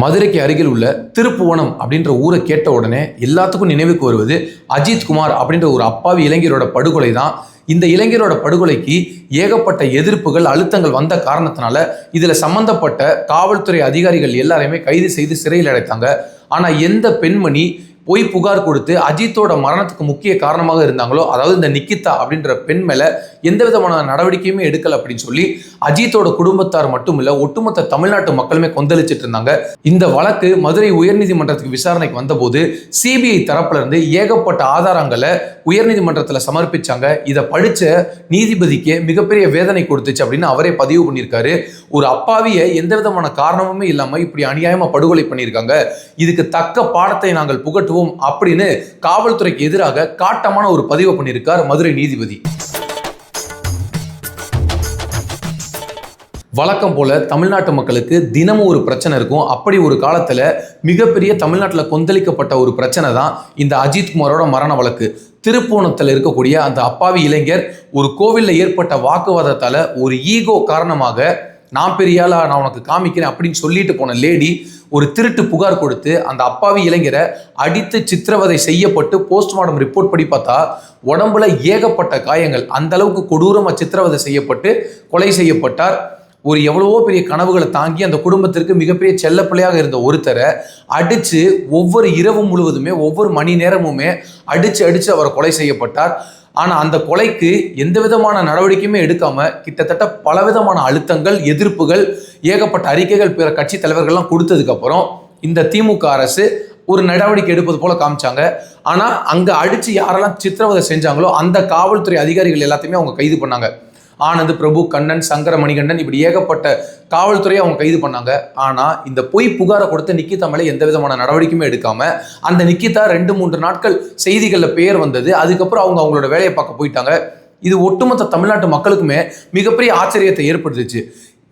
மதுரைக்கு அருகில் உள்ள திருப்புவனம் அப்படின்ற ஊரை கேட்ட உடனே எல்லாத்துக்கும் நினைவுக்கு வருவது அஜித் குமார் அப்படின்ற ஒரு அப்பாவி இளைஞரோட படுகொலை தான். இந்த இளைஞரோட படுகொலைக்கு ஏகப்பட்ட எதிர்ப்புகள் அழுத்தங்கள் வந்த காரணத்தினால இதில் சம்பந்தப்பட்ட காவல்துறை அதிகாரிகள் எல்லாரையுமே கைது செய்து சிறையில் அடைத்தாங்க. ஆனால் எந்த பெண்மணி பொய் புகார் கொடுத்து அஜித்தோட மரணத்துக்கு முக்கிய காரணமாக இருந்தாங்களோ அதாவது இந்த நிக்கிதா அப்படின்ற பெண் மேலே எந்த விதமான நடவடிக்கையுமே எடுக்கல அப்படின்னு சொல்லி அஜித்தோட குடும்பத்தார் மட்டும் இல்லை ஒட்டுமொத்த தமிழ்நாட்டு மக்களுமே கொந்தளிச்சிட்டு இருந்தாங்க. இந்த வழக்கு மதுரை உயர்நீதிமன்றத்துக்கு விசாரணைக்கு வந்தபோது சிபிஐ தரப்புல இருந்து ஏகப்பட்ட ஆதாரங்களை உயர்நீதிமன்றத்தில் சமர்ப்பிச்சாங்க. இதை படிச்ச நீதிபதிக்கு மிகப்பெரிய வேதனை கொடுத்துச்சு அப்படின்னு அவரே பதிவு பண்ணியிருக்காரு. ஒரு அப்பாவிய எந்த விதமான காரணமுமே இல்லாமல் இப்படி அநியாயமாக படுகொலை பண்ணியிருக்காங்க. இதுக்கு தக்க பாடத்தை நாங்கள் புகட்டுவோம் அப்படின்னு காவல்துறைக்கு எதிராக காட்டமான ஒரு பதிவை பண்ணியிருக்கார் மதுரை நீதிபதி. வழக்கம் போல தமிழ்நாட்டு மக்களுக்கு தினமும் ஒரு பிரச்சனை இருக்கும். அப்படி ஒரு காலத்துல மிகப்பெரிய தமிழ்நாட்டில் கொந்தளிக்கப்பட்ட ஒரு பிரச்சனை தான் இந்த அஜித்குமாரோட மரண வழக்கு. திருப்போணத்தில் இருக்கக்கூடிய அந்த அப்பாவி இளைஞர் ஒரு கோவிலில் ஏற்பட்ட வாக்குவாதத்தால ஒரு ஈகோ காரணமாக நான் பெரியால நான் உனக்கு காமிக்கிறேன் அப்படின்னு சொல்லிட்டு போன லேடி ஒரு திருட்டு புகார் கொடுத்து அந்த அப்பாவி இளைஞரை அடித்து சித்திரவதை செய்யப்பட்டு போஸ்ட்மார்ட்டம் ரிப்போர்ட் படி பார்த்தா உடம்புல ஏகப்பட்ட காயங்கள். அந்த அளவுக்கு கொடூரமாக சித்திரவதை செய்யப்பட்டு கொலை செய்யப்பட்டார். ஒரு எவ்வளவோ பெரிய கனவுகளை தாங்கி அந்த குடும்பத்திற்கு மிகப்பெரிய செல்லப்பிள்ளையாக இருந்த ஒருத்தரை அடித்து ஒவ்வொரு இரவு முழுவதுமே ஒவ்வொரு மணி நேரமுமே அடித்து அடித்து அவர் கொலை செய்யப்பட்டார். ஆனால் அந்த கொலைக்கு எந்த விதமான நடவடிக்கையுமே எடுக்காமல் கிட்டத்தட்ட பலவிதமான அழுத்தங்கள் எதிர்ப்புகள் ஏகப்பட்ட அறிக்கைகள் பிற கட்சி தலைவர்கள்லாம் கொடுத்ததுக்கப்புறம் இந்த திமுக அரசு ஒரு நடவடிக்கை எடுப்பது போல காமிச்சாங்க. ஆனால் அங்கே அடித்து யாரெல்லாம் சித்திரவதை செஞ்சாங்களோ அந்த காவல்துறை அதிகாரிகள் எல்லாத்தையுமே அவங்க கைது பண்ணாங்க. ஆனந்த் பிரபு கண்ணன் சங்கர மணிகண்டன் இப்படி ஏகப்பட்ட காவல்துறையை அவங்க கைது பண்ணாங்க. ஆனா இந்த பொய் புகாரை கொடுத்த நிக்கிதா மேலே எந்த விதமான நடவடிக்கையுமே எடுக்காம அந்த நிக்கிதா ரெண்டு மூன்று நாட்கள் செய்திகளில் பெயர் வந்தது. அதுக்கப்புறம் அவங்க அவங்களோட வேலையை பார்க்க போயிட்டாங்க. இது ஒட்டுமொத்த தமிழ்நாட்டு மக்களுக்குமே மிகப்பெரிய ஆச்சரியத்தை ஏற்படுத்துச்சு.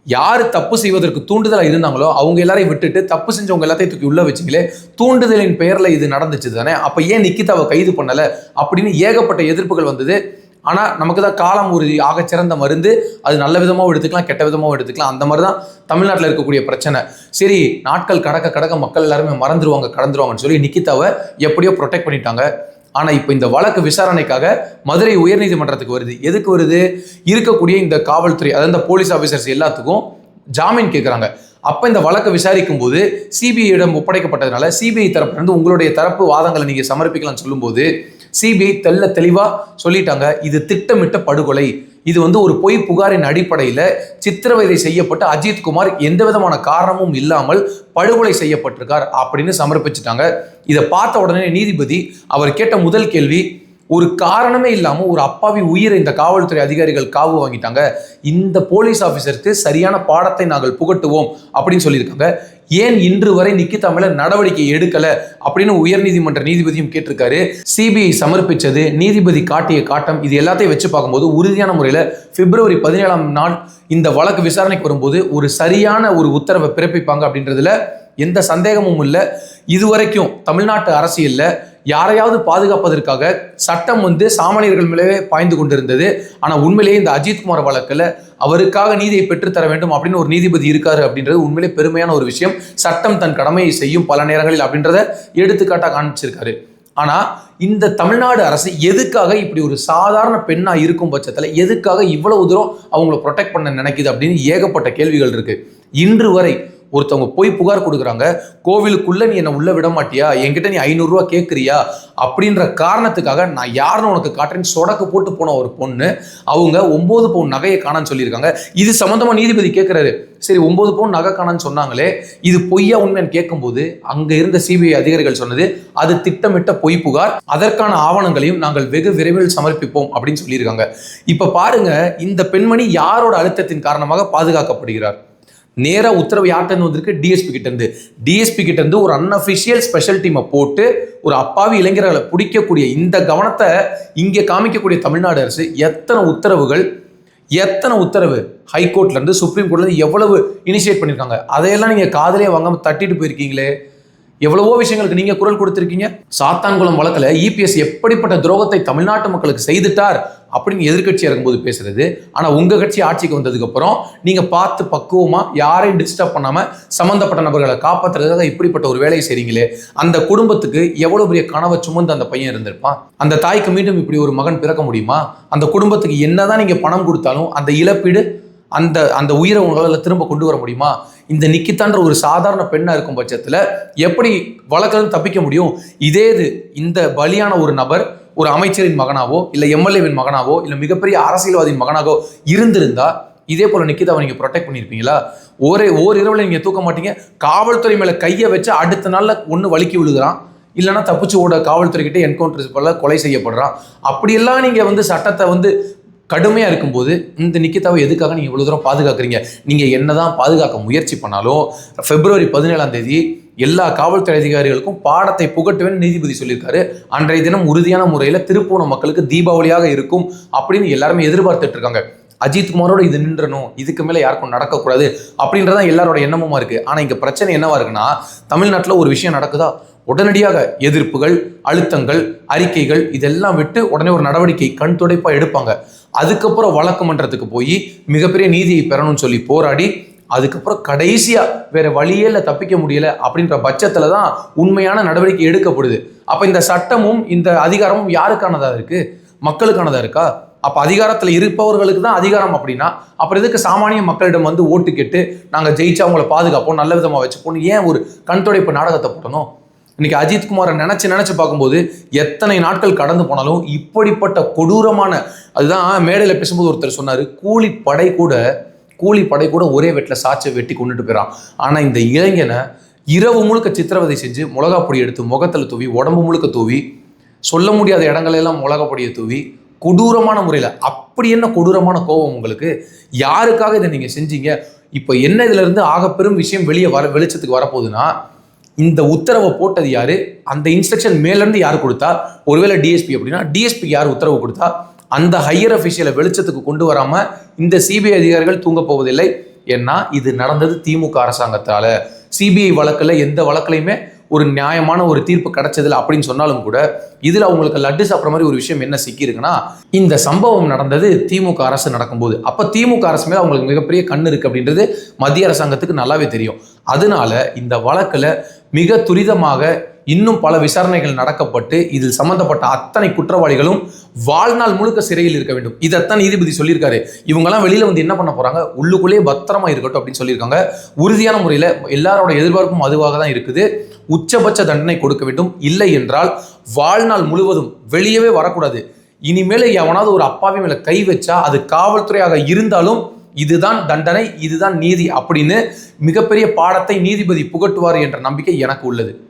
யார் தப்பு செய்வதற்கு தூண்டுதலாக இருந்தாங்களோ அவங்க எல்லாரையும் விட்டுட்டு தப்பு செஞ்சவங்க எல்லாத்தையும் தூக்கி உள்ள வச்சிங்களே தூண்டுதலின் பெயரில் இது நடந்துச்சு தானே அப்போ ஏன் நிக்கிதாவை கைது பண்ணலை? அப்படின்னு ஏகப்பட்ட எதிர்ப்புகள் வந்தது. ஆனால் நமக்கு தான் காலம் ஒரு ஆகச்சிறந்த மருந்து. அது நல்ல விதமாகவும் எடுத்துக்கலாம் கெட்ட விதமாகவும் எடுத்துக்கலாம். அந்த மாதிரி தான் தமிழ்நாட்டில் இருக்கக்கூடிய பிரச்சனை. சரி நாட்கள் கடக்க கடக்க மக்கள் எல்லாருமே மறந்துடுவாங்க கடந்துருவாங்கன்னு சொல்லி நிக்கிதாவை எப்படியோ ப்ரொடெக்ட் பண்ணிட்டாங்க. ஆனால் இப்போ இந்த வழக்கு விசாரணைக்காக மதுரை உயர்நீதிமன்றத்துக்கு வருது. எதுக்கு வருது? இருக்கக்கூடிய இந்த காவல்துறை அதாவது இந்த போலீஸ் ஆஃபீஸர்ஸ் எல்லாத்துக்கும் ஜாமீன் கேட்குறாங்க அப்போ இந்த வழக்கை விசாரிக்கும் போது சிபிஐயிடம் ஒப்படைக்கப்பட்டதுனால சிபிஐ தரப்புலேருந்து உங்களுடைய தரப்பு வாதங்களை நீங்கள் சமர்ப்பிக்கலாம்னு சொல்லும்போது சிபிஐ தெல்ல தெளிவாக சொல்லிட்டாங்க. இது திட்டமிட்ட படுகொலை. இது வந்து ஒரு பொய் புகாரின் அடிப்படையில் சித்திரவதை செய்யப்பட்ட அஜித் குமார் எந்த விதமான காரணமும் இல்லாமல் படுகொலை செய்யப்பட்டிருக்கார் அப்படின்னு சமர்ப்பிச்சிட்டாங்க. இதை பார்த்த உடனே நீதிபதி அவர் கேட்ட முதல் கேள்வி ஒரு காரணமே இல்லாமல் ஒரு அப்பாவி உயிரை இந்த காவல்துறை அதிகாரிகள் காவு வாங்கிட்டாங்க. இந்த போலீஸ் ஆஃபீஸருக்கு சரியான பாடத்தை நாங்கள் புகட்டுவோம் அப்படின்னு சொல்லியிருக்காங்க. ஏன் இன்று வரை நிக்கிதா மேல நடவடிக்கை எடுக்கல அப்படின்னு உயர்நீதிமன்ற நீதிபதியும் கேட்டிருக்காரு. சிபிஐ சமர்ப்பிச்சது நீதிபதி காட்டிய காட்டம் இது எல்லாத்தையும் வச்சு பார்க்கும்போது உறுதியான முறையில் பிப்ரவரி பதினேழாம் நாள் இந்த வழக்கு விசாரணைக்கு வரும்போது ஒரு சரியான ஒரு உத்தரவை பிறப்பிப்பாங்க அப்படின்றதுல எந்த சந்தேகமும் இல்லை. இதுவரைக்கும் தமிழ்நாட்டு அரசியலில் யாரையாவது பாதுகாப்பதற்காக சட்டம் வந்து சாமானியர்கள் மேலே பாய்ந்து கொண்டிருந்தது. ஆனால் உண்மையிலேயே இந்த அஜித்குமார் வழக்கில் அவருக்காக நீதியை பெற்றுத்தர வேண்டும் அப்படின்னு ஒரு நீதிபதி இருக்காரு அப்படின்றது உண்மையிலே பெருமையான ஒரு விஷயம். சட்டம் தன் கடமையை செய்யும் பல நேரங்களில் அப்படின்றத எடுத்துக்காட்டாக காமிச்சிருக்காரு ஆனால் இந்த தமிழ்நாடு அரசு எதுக்காக இப்படி ஒரு சாதாரண பெண்ணாக இருக்கும் பட்சத்தில் எதுக்காக இவ்வளவு தூரம் அவங்கள ப்ரொடெக்ட் பண்ண நினைக்குது அப்படின்னு ஏகப்பட்ட கேள்விகள் இருக்குது இன்று வரை ஒருத்தவங்க போய் புகார் கொடுக்குறாங்க கோவிலுக்குள்ள நீ என்னை உள்ள விட மாட்டியா? என்கிட்ட நீ ஐநூறுரூவா கேட்குறியா அப்படின்ற காரணத்துக்காக நான் யாருன்னு உனக்கு காட்டுறேன்னு சொடக்கு போட்டு போன ஒரு பொண்ணு அவங்க ஒம்பது பவுன் நகையை காணான்னு சொல்லியிருக்காங்க. இது சம்மந்தமாக நீதிபதி கேட்குறாரு சரி ஒம்பது பவுன் நகை காணான்னு சொன்னாங்களே இது பொய்யா உண்மைன்னு கேட்கும்போது அங்கே இருந்த சிபிஐ அதிகாரிகள் சொன்னது அது திட்டமிட்ட பொய் புகார் அதற்கான ஆவணங்களையும் நாங்கள் வெகு விரைவில் சமர்ப்பிப்போம் அப்படின்னு சொல்லியிருக்காங்க. இப்போ பாருங்க இந்த பெண்மணி யாரோட அழுத்தத்தின் காரணமாக பாதுகாக்கப்படுகிறார்? நேராக உத்தரவு யார்கிட்ட வந்திருக்கு? டிஎஸ்பி கிட்டேருந்து டிஎஸ்பி கிட்டேருந்து ஒரு அன்அஃபிஷியல் ஸ்பெஷல் டீமை போட்டு ஒரு அப்பாவி இளைஞர்களை பிடிக்கக்கூடிய இந்த கவனத்தை இங்கே காமிக்கக்கூடிய தமிழ்நாடு அரசு எத்தனை உத்தரவுகள் எத்தனை உத்தரவு ஹைகோர்ட்லேருந்து சுப்ரீம் கோர்ட்லேருந்து எவ்வளவு இனிஷியேட் பண்ணியிருக்காங்க அதையெல்லாம் நீங்கள் காதலே வாங்காமல் தட்டிட்டு போயிருக்கீங்களே? எவ்வளவோ விஷயங்களுக்கு நீங்க குரல் கொடுத்திருக்கீங்க. சாத்தான்குளம் வழக்கில் இபிஎஸ் எப்படிப்பட்ட துரோகத்தை தமிழ்நாட்டு மக்களுக்கு செய்துட்டார் அப்படின்னு எதிர்கட்சியாக இருக்கும்போது பேசுறது. ஆனால் உங்க கட்சி ஆட்சிக்கு வந்ததுக்கு அப்புறம் நீங்க பார்த்து பக்குவமாக யாரையும் டிஸ்டர்ப் பண்ணாம சம்பந்தப்பட்ட நபர்களை காப்பாற்றுறதுக்காக இப்படிப்பட்ட ஒரு வேலையை செய்றீங்களே. அந்த குடும்பத்துக்கு எவ்வளவு பெரிய கனவை சுமந்து அந்த பையன் இருந்திருப்பான்? அந்த தாய்க்கு மீண்டும் இப்படி ஒரு மகன் பிறக்க முடியுமா? அந்த குடும்பத்துக்கு என்னதான் நீங்க பணம் கொடுத்தாலும் அந்த இழப்பீடு அந்த அந்த உயிரை உங்களால் திரும்ப கொண்டு வர முடியுமா? இந்த நிக்கித்தான்ற ஒரு சாதாரண பெண்ணாக இருக்கும் பட்சத்தில் எப்படி வழக்கிலிருந்து தப்பிக்க முடியும்? இதே இது இந்த பலியான ஒரு நபர் ஒரு அமைச்சரின் மகனாவோ இல்லை எம்எல்ஏவின் மகனாவோ இல்லை மிகப்பெரிய அரசியல்வாதியின் மகனாகவோ இருந்திருந்தா இதே போல நிக்கிதாவை நீங்கள் ப்ரொடெக்ட் பண்ணியிருப்பீங்களா ஒரே ஓர் இரவுல நீங்கள் தூக்க மாட்டீங்க. காவல்துறை மேலே கையை வச்சு அடுத்த நாளில் ஒன்று வலுக்கி விழுகிறான். இல்லைன்னா தப்பிச்சு ஓட காவல்துறை கிட்டே என்கவுண்டர் போல கொலை செய்யப்படுறான். அப்படியெல்லாம் நீங்கள் வந்து சட்டத்தை வந்து கடுமையாக இருக்கும்போது இந்த நிக்கிதாவை எதுக்காக நீங்கள் இவ்வளோ தூரம் பாதுகாக்கிறீங்க? நீங்கள் என்னதான் பாதுகாக்க முயற்சி பண்ணாலும் பிப்ரவரி பதினேழாம் தேதி எல்லா காவல்துறை அதிகாரிகளுக்கும் பாடத்தை புகட்டுவேன் நீதிபதி சொல்லியிருக்காரு. அன்றைய தினம் உறுதியான முறையில் திருப்பூணம் மக்களுக்கு தீபாவளியாக இருக்கும் அப்படின்னு எல்லாருமே எதிர்பார்த்துட்டு இருக்காங்க. அஜித் குமாரோட இது நின்றணும் இதுக்கு மேலே யாருக்கும் நடக்கக்கூடாது அப்படின்றதான் எல்லாரோட எண்ணமுமா இருக்குது ஆனால் இங்கே பிரச்சனை என்னவா இருக்குன்னா தமிழ்நாட்டில் ஒரு விஷயம் நடக்குதா? உடனடியாக எதிர்ப்புகள் அழுத்தங்கள் அறிக்கைகள் இதெல்லாம் விட்டு உடனே ஒரு நடவடிக்கை கண் துடைப்பாக எடுப்பாங்க. அதுக்கப்புறம் வழக்கு மன்றத்துக்கு போய் மிகப்பெரிய நீதியை பெறணும்னு சொல்லி போராடி அதுக்கப்புறம் கடைசியாக வேற வழியே இல்லை தப்பிக்க முடியல அப்படின்ற பட்சத்தில் தான் உண்மையான நடவடிக்கை எடுக்கப்படுது. அப்போ இந்த சட்டமும் இந்த அதிகாரமும் யாருக்கானதாக இருக்கு? மக்களுக்கானதாக இருக்கா? அப்போ அதிகாரத்தில் இருப்பவர்களுக்கு தான் அதிகாரம் அப்படின்னா அப்புறம் எதுக்கு சாமானிய மக்களிடம் வந்து ஓட்டு கேட்டு நாங்கள் ஜெயிச்சா அவங்கள பாதுகாப்போம் நல்ல விதமாக வச்சுப்போம் ஏன் ஒரு கண் துடைப்பு நாடகத்தை போட்டணும் இன்னைக்கு அஜித்குமாரை நினைச்சு நினைச்சு பார்க்கும்போது எத்தனை நாட்கள் கடந்து போனாலும் இப்படிப்பட்ட கொடூரமான அதுதான் மேடையில் பேசும்போது ஒருத்தர் சொன்னாரு கூலி படை கூட கூலி படை கூட ஒரே வெட்டில் சாச்சை வெட்டி கொண்டுட்டு போயிறான். ஆனால் இந்த இளைஞனை இரவு முழுக்க சித்திரவதை செஞ்சு மிளகா பொடி எடுத்து முகத்தில் தூவி உடம்பு முழுக்க தூவி சொல்ல முடியாத இடங்களெல்லாம் மிளகா பொடியை தூவி கொடூரமான முறையில் அப்படி என்ன கொடூரமான கோபம் உங்களுக்கு? யாருக்காக இதை நீங்கள் செஞ்சீங்க? இப்போ என்ன இதுலேருந்து ஆக பெரும் விஷயம் வெளியே வர வெளிச்சத்துக்கு வரப்போகுதுன்னா இந்த உத்தரவை போட்டது யாரு? அந்த இன்ஸ்ட்ரக்ஷன் மேலேருந்து யார் கொடுத்தா? ஒருவேளை டிஎஸ்பி அப்படின்னா டிஎஸ்பி யார் உத்தரவு கொடுத்தா? அந்த ஹையர் அஃபிஷியலை வெளிச்சத்துக்கு கொண்டு வராம இந்த சிபிஐ அதிகாரிகள் தூங்க போவதில்லை. ஏன்னா இது நடந்தது திமுக அரசாங்கத்தால. சிபிஐ வழக்கில் எந்த வழக்குலையுமே ஒரு நியாயமான ஒரு தீர்ப்பு கிடைச்சதில்ல அப்படின்னு சொன்னாலும் கூட இதுல அவங்களுக்கு லட்டு சாப்பிட்ற மாதிரி ஒரு விஷயம் என்ன சிக்கியிருக்குன்னா இந்த சம்பவம் நடந்தது திமுக அரசு நடக்கும்போது. அப்ப திமுக அரசு மேல அவங்களுக்கு மிகப்பெரிய கண்ணு இருக்கு அப்படின்றது மத்திய அரசாங்கத்துக்கு நல்லாவே தெரியும். அதனால இந்த வழக்குல மிக துரிதமாக இன்னும் பல விசாரணைகள் நடக்கப்பட்டு இதில் சம்பந்தப்பட்ட அத்தனை குற்றவாளிகளும் வாழ்நாள் முழுக்க சிறையில் இருக்க வேண்டும். இதைத்தான் நீதிபதி சொல்லியிருக்காரு. இவங்கெல்லாம் வெளியில் வந்து என்ன பண்ண போறாங்க? உள்ளுக்குள்ளேயே பத்திரமா இருக்கட்டும் அப்படின்னு சொல்லியிருக்காங்க. உறுதியான முறையில் எல்லாரோட எதிர்பார்ப்பும் அதுவாக தான் இருக்குது. உச்சபட்ச தண்டனை கொடுக்க வேண்டும். இல்லை என்றால் வாழ்நாள் முழுவதும் வெளியவே வரக்கூடாது. இனிமேல் எவனாவது ஒரு அப்பாவி மேல கை வச்சா அது காவல்துறையாக இருந்தாலும் இதுதான் தண்டனை இதுதான் நீதி அப்படின்னு மிகப்பெரிய பாடத்தை நீதிபதி புகட்டுவார் என்ற நம்பிக்கை எனக்கு உள்ளது.